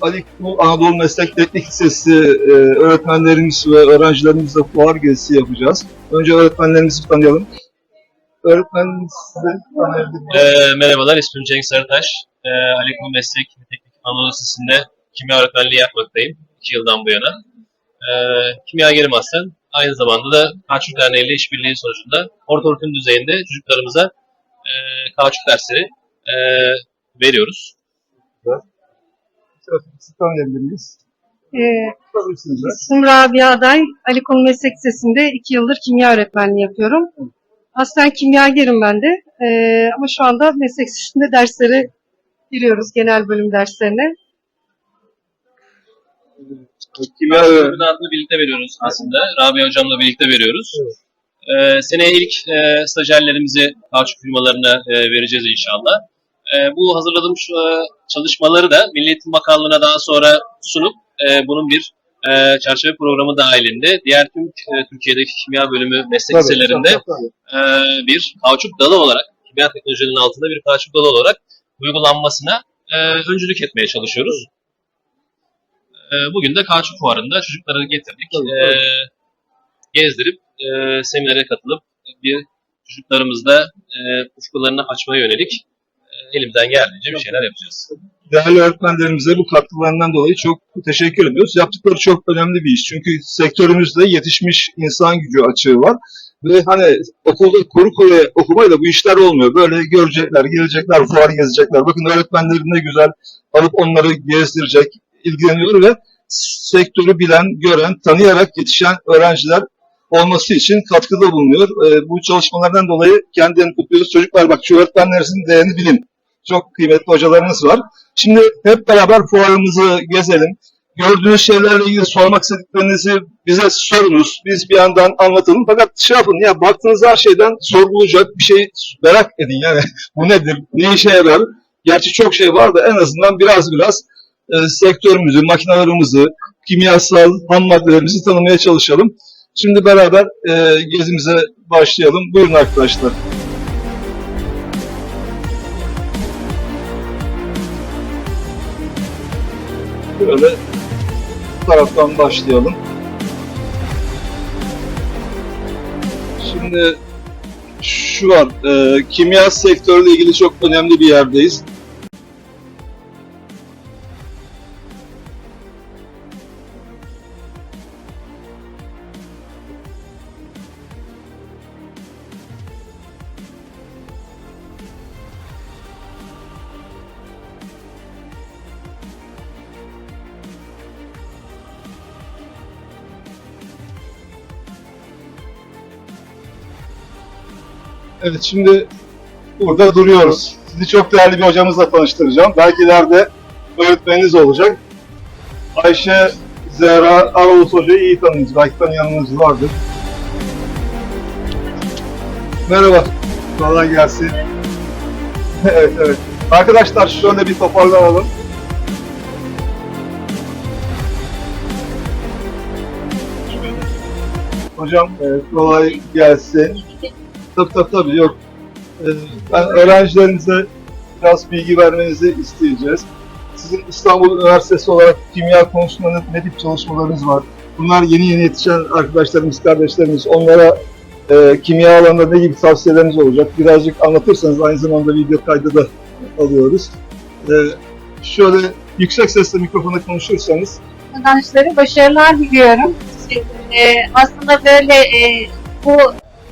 Ali Kul Anadolu Meslek Teknik Lisesi e, öğretmenlerimiz ve öğrencilerimizle fuar gezisi yapacağız. Önce öğretmenlerimizi tanıyalım. Öğretmenimiz size tanıyabilir? Ee, merhabalar, ismim Cenk Sarıtaş. Ee, Ali Kul Meslek Teknik Anadolu Lisesi'nde kimya öğretmenliği yapmaktayım 2 yıldan bu yana. Ee, kimyagerim aslen. Aynı zamanda da Kauçuk Derneği ile işbirliği sonucunda orta öğretim düzeyinde çocuklarımıza e, kauçuk dersleri e, veriyoruz. Sizi tanıyabilir miyiz? Ee. İsmim Rabia Aday. Ali Konu Meslek Lisesi'nde iki yıldır kimya öğretmenliği yapıyorum. Aslen kimyagerim ben de. Ee, ama şu anda meslek lisesinde derslere giriyoruz, genel bölüm derslerine. Kimya Bölümün adını birlikte veriyoruz aslında. Rabia Hocam'la birlikte veriyoruz. Ee, seneye ilk e, stajyerlerimizi kauçuk firmalarına e, vereceğiz inşallah. E, bu hazırladığım şu, e, çalışmaları da Milli Eğitim Bakanlığı'na daha sonra sunup e, bunun bir e, çerçeve programı dahilinde diğer tüm e, Türkiye'deki kimya bölümü meslek Tabii, liselerinde tabii, tabii. e, bir kauçuk dalı olarak, kimya teknolojilerinin altında bir kauçuk dalı olarak uygulanmasına e, öncülük etmeye çalışıyoruz. E, bugün de kauçuk fuarında çocukları getirdik. Tabii, E, gezdirip e, seminere katılıp bir çocuklarımızda e, ufkularını açmaya yönelik elimizden geldiğince bir şeyler yapacağız. Değerli öğretmenlerimize bu katkılarından dolayı çok teşekkür ediyoruz. Yaptıkları çok önemli bir iş. Çünkü sektörümüzde yetişmiş insan gücü açığı var. Ve hani okulda kuru koruya okumayla bu işler olmuyor. Böyle görecekler, gelecekler, fuar gezecekler. Bakın öğretmenleri ne güzel alıp onları gezdirecek, ilgileniyor ve sektörü bilen, gören, tanıyarak yetişen öğrenciler olması için katkıda bulunuyor. Ee, bu çalışmalardan dolayı kendilerini kutluyoruz. Çocuklar bak şu öğretmenlerimizin değerini bilin. Çok kıymetli hocalarınız var. Şimdi hep beraber fuarımızı gezelim. Gördüğünüz şeylerle ilgili sormak istediklerinizi bize sorunuz. Biz bir yandan anlatalım. Fakat şey yapın ya baktığınız her şeyden sorgulayacak bir şey merak edin yani. Bu nedir? Ne işe yarar? Gerçi çok şey var da en azından biraz biraz e, sektörümüzü, makinalarımızı, kimyasal ham maddelerimizi tanımaya çalışalım. Şimdi beraber e, gezimize başlayalım. Buyurun arkadaşlar. Böyle bu taraftan başlayalım. Şimdi şu var, e, kimya sektörüyle ilgili çok önemli bir yerdeyiz. Evet şimdi burada duruyoruz. Sizi çok değerli bir hocamızla tanıştıracağım. Belki ileride öğretmeniniz olacak. Ayşe Zehra Aravuz Hoca'yı iyi tanıyorsunuz. Belki tanıyanınız vardır. Merhaba. Kolay gelsin. evet evet. Arkadaşlar şöyle bir toparlanalım. Hocam kolay gelsin. Tabii tabii tabii yok. Ee, ben öğrencilerinize biraz bilgi vermenizi isteyeceğiz. Sizin İstanbul Üniversitesi olarak kimya konusunda ne, tip çalışmalarınız var? Bunlar yeni yeni yetişen arkadaşlarımız, kardeşlerimiz. Onlara e, kimya alanında ne gibi tavsiyeleriniz olacak? Birazcık anlatırsanız aynı zamanda video kaydı da alıyoruz. Ee, şöyle yüksek sesle mikrofona konuşursanız. arkadaşlara başarılar diliyorum. Ee, aslında böyle e, bu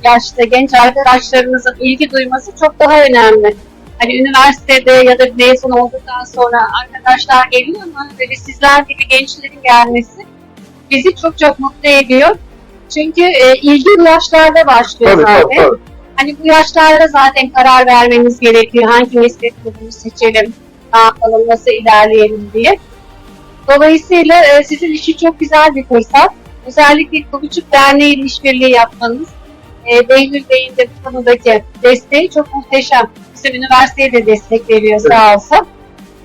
yaşta genç arkadaşlarımızın ilgi duyması çok daha önemli. Hani üniversitede ya da mezun olduktan sonra arkadaşlar geliyor ama böyle sizler gibi gençlerin gelmesi bizi çok çok mutlu ediyor. Çünkü e, ilgi bu yaşlarda başlıyor Tabii zaten. tabii tabii. Hani bu yaşlarda zaten karar vermemiz gerekiyor. Hangi meslek grubunu seçelim, ne yapalım, nasıl ilerleyelim diye. Dolayısıyla e, sizin için çok güzel bir fırsat. Özellikle Kılıçık Derneği ile işbirliği yapmanız, e, Behlül Bey'in de bu konudaki desteği çok muhteşem. Bizim üniversiteye de destek veriyor sağ olsun.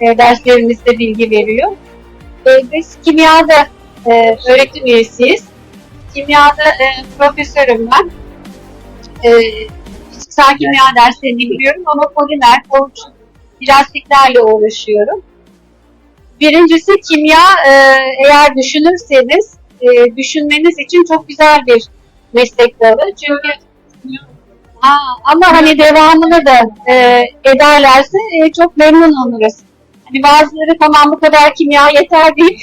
E, derslerimizde bilgi veriyor. E, biz kimyada e, öğretim üyesiyiz. Kimyada e, profesörüm ben. E, fiziksel kimya derslerine giriyorum ama polimer, kauçuk, plastiklerle uğraşıyorum. Birincisi kimya e, eğer düşünürseniz e, düşünmeniz için çok güzel bir meslek dalı. Çünkü ha, ama hani devamını da e, ederlerse e, çok memnun oluruz. Hani bazıları tamam bu kadar kimya yeter deyip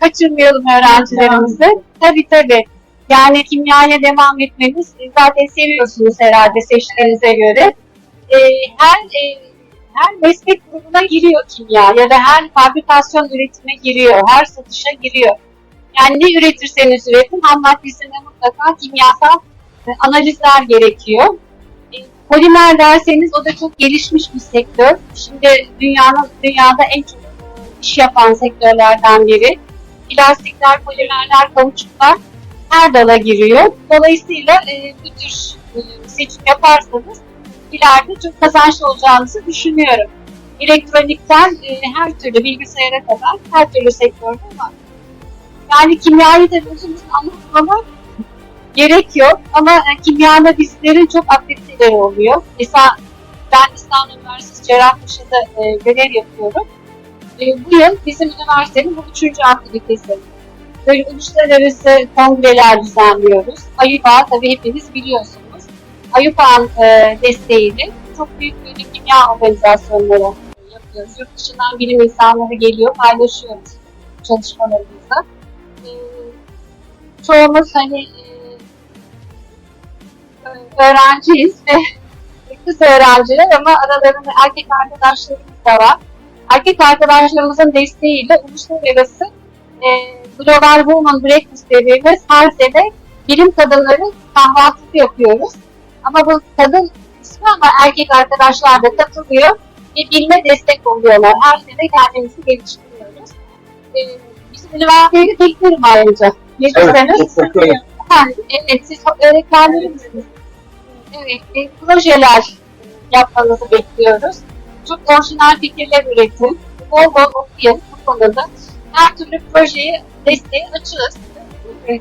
kaçırmayalım öğrencilerimizi. Tabii tabii. Yani kimyaya devam etmeniz e, zaten seviyorsunuz herhalde seçtiğinize göre. E, her e, her meslek grubuna giriyor kimya ya da her fabrikasyon üretime giriyor, her satışa giriyor. Yani ne üretirseniz üretin ham maddesinde mutlaka kimyasal e, analizler gerekiyor. E, polimer derseniz o da çok gelişmiş bir sektör. Şimdi dünyanın dünyada en çok iş yapan sektörlerden biri. Plastikler, polimerler, kauçuklar her dala giriyor. Dolayısıyla e, bu tür e, seçim yaparsanız ileride çok kazançlı olacağınızı düşünüyorum. Elektronikten e, her türlü bilgisayara kadar her türlü sektörde var. Yani kimyayı da uzun uzun anlatmama gerek yok ama e, kimyada bizlerin çok aktiviteleri oluyor. Mesela ben İstanbul Üniversitesi Cerrahpaşa'da e, görev yapıyorum. E, bu yıl bizim üniversitenin bu üçüncü aktivitesi. Böyle uluslararası kongreler düzenliyoruz. AYUPA tabii hepiniz biliyorsunuz. AYUPA'nın e, desteğiyle çok büyük böyle kimya organizasyonları yapıyoruz. Yurt dışından bilim insanları geliyor, paylaşıyoruz çalışmalarımızı. E, çoğumuz hani e, öğrenciyiz ve kız öğrenciler ama aralarında erkek arkadaşlarımız da var. Erkek arkadaşlarımızın desteğiyle uluslararası e, Global Women Breakfast dediğimiz her sene bilim kadınları kahvaltısı yapıyoruz. Ama bu kadın ismi ama erkek arkadaşlar da katılıyor ve bilme destek oluyorlar. Her sene kendimizi geliştiriyoruz. Ee, bizim üniversiteyi de beklerim ayrıca. Gelirseniz. beklerim. Ha, evet, siz öğretmenlerimizsiniz. Evet, e, projeler yapmanızı bekliyoruz. Çok orijinal fikirler üretin. Bol bol okuyun bu konuda. Her türlü projeye desteği açığız. ne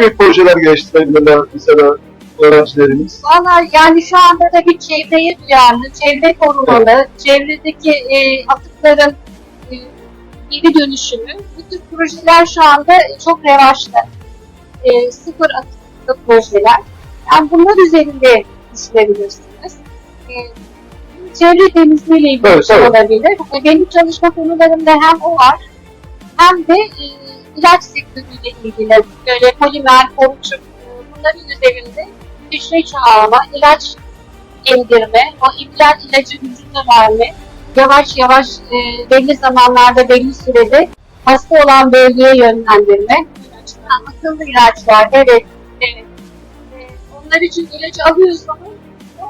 gibi projeler geliştirebilirler mesela öğrencilerimiz? Valla yani şu anda da bir çevreye duyarlı, çevre korumalı, çevredeki e, atıkların geri dönüşümü. Bu tür projeler şu anda çok revaçta. E, sıfır atıklı projeler. Yani bunlar üzerinde düşünebilirsiniz. E, çevre temizliğiyle ilgili Evet, olabilir. E, benim çalışma konularımda hem o var hem de e, ilaç sektörüyle ilgili böyle polimer, kauçuk e, bunların üzerinde hücre çoğalma, ilaç emdirme, o ilaç ilacı vücuda verme, yavaş yavaş e, belli zamanlarda belli sürede hasta olan bölgeye yönlendirme. Akıllı ilaçlar, evet. evet. Onlar için ilacı alıyorsunuz,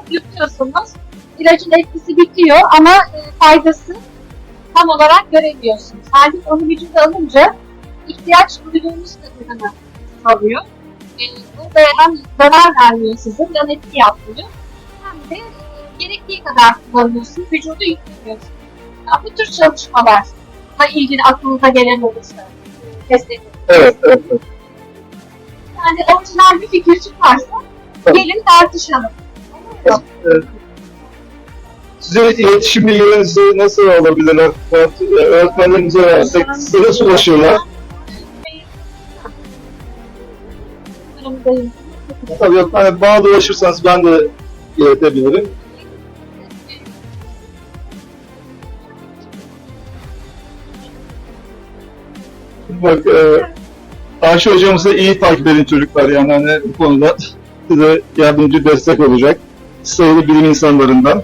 yutuyorsunuz. İlacın etkisi bitiyor ama e, faydası tam olarak göremiyorsunuz. Halbuki onu vücuda alınca ihtiyaç duyduğunuz kadarını alıyor. E, bu da hem zarar vermiyor size, yan etki yapmıyor. Hem de gerektiği kadar kullanıyorsunuz, vücudu yüklemiyorsunuz. Ya, bu tür çalışmalarla ilgili aklınıza gelen olursa e, destek Evet, evet. evet. Yani orijinal bir fikir çıkarsa gelin tartışalım. Size iletişim bilgilerinizi nasıl alabilirler? Öğretmenlerimize versek size nasıl? Durumdayım. Tabii yok, hani bana da ulaşırsanız ben de iletebilirim. Bak, e, Ayşe hocamızı iyi takip edin çocuklar yani hani bu konuda size yardımcı destek olacak. Sayılı bilim insanlarından.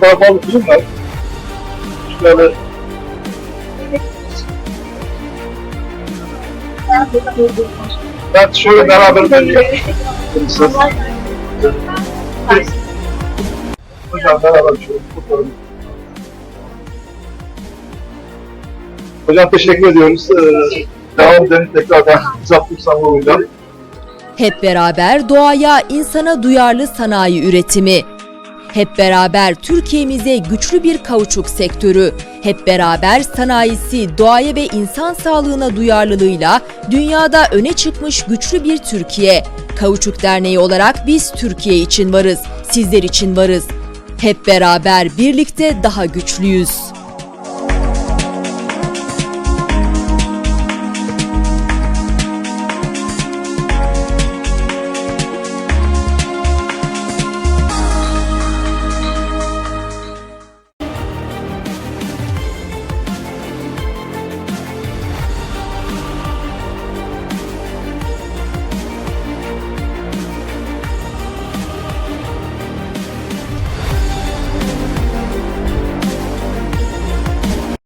Daha fazla film var. Şöyle ben şöyle beraber Hocam fotoğrafı. Hocam teşekkür ediyoruz. Ee, devam edelim tekrardan uzattık sanırım Hep beraber doğaya, insana duyarlı sanayi üretimi. Hep beraber Türkiye'mize güçlü bir kauçuk sektörü, hep beraber sanayisi, doğaya ve insan sağlığına duyarlılığıyla dünyada öne çıkmış güçlü bir Türkiye. Kauçuk Derneği olarak biz Türkiye için varız, sizler için varız. Hep beraber birlikte daha güçlüyüz.